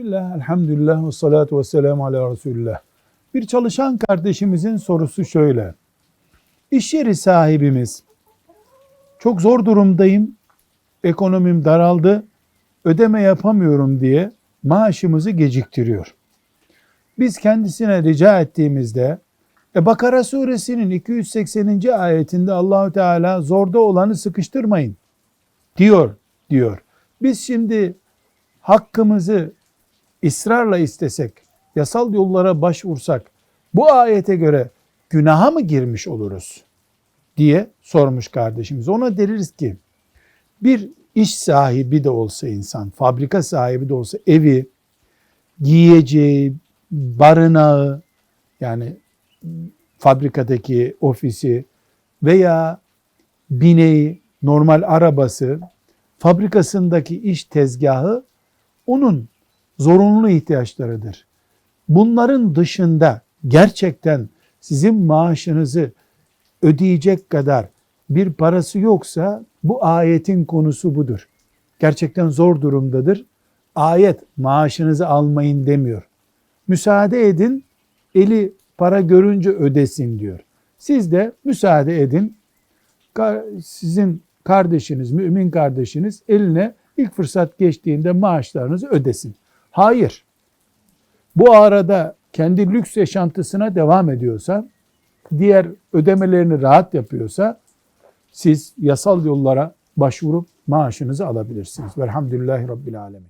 Bismillah, elhamdülillah ve salatu ve selamu ala Resulullah. Bir çalışan kardeşimizin sorusu şöyle. İş yeri sahibimiz, çok zor durumdayım, ekonomim daraldı, ödeme yapamıyorum diye maaşımızı geciktiriyor. Biz kendisine rica ettiğimizde e Bakara suresinin 280. ayetinde Allahü Teala zorda olanı sıkıştırmayın diyor diyor. Biz şimdi hakkımızı ısrarla istesek, yasal yollara başvursak bu ayete göre günaha mı girmiş oluruz diye sormuş kardeşimiz. Ona deriz ki bir iş sahibi de olsa insan, fabrika sahibi de olsa evi, giyeceği, barınağı yani fabrikadaki ofisi veya bineği, normal arabası, fabrikasındaki iş tezgahı onun zorunlu ihtiyaçlarıdır. Bunların dışında gerçekten sizin maaşınızı ödeyecek kadar bir parası yoksa bu ayetin konusu budur. Gerçekten zor durumdadır. Ayet maaşınızı almayın demiyor. Müsaade edin, eli para görünce ödesin diyor. Siz de müsaade edin. Sizin kardeşiniz, mümin kardeşiniz eline ilk fırsat geçtiğinde maaşlarınızı ödesin. Hayır. Bu arada kendi lüks yaşantısına devam ediyorsa, diğer ödemelerini rahat yapıyorsa siz yasal yollara başvurup maaşınızı alabilirsiniz. Velhamdülillahi Rabbil Alemin.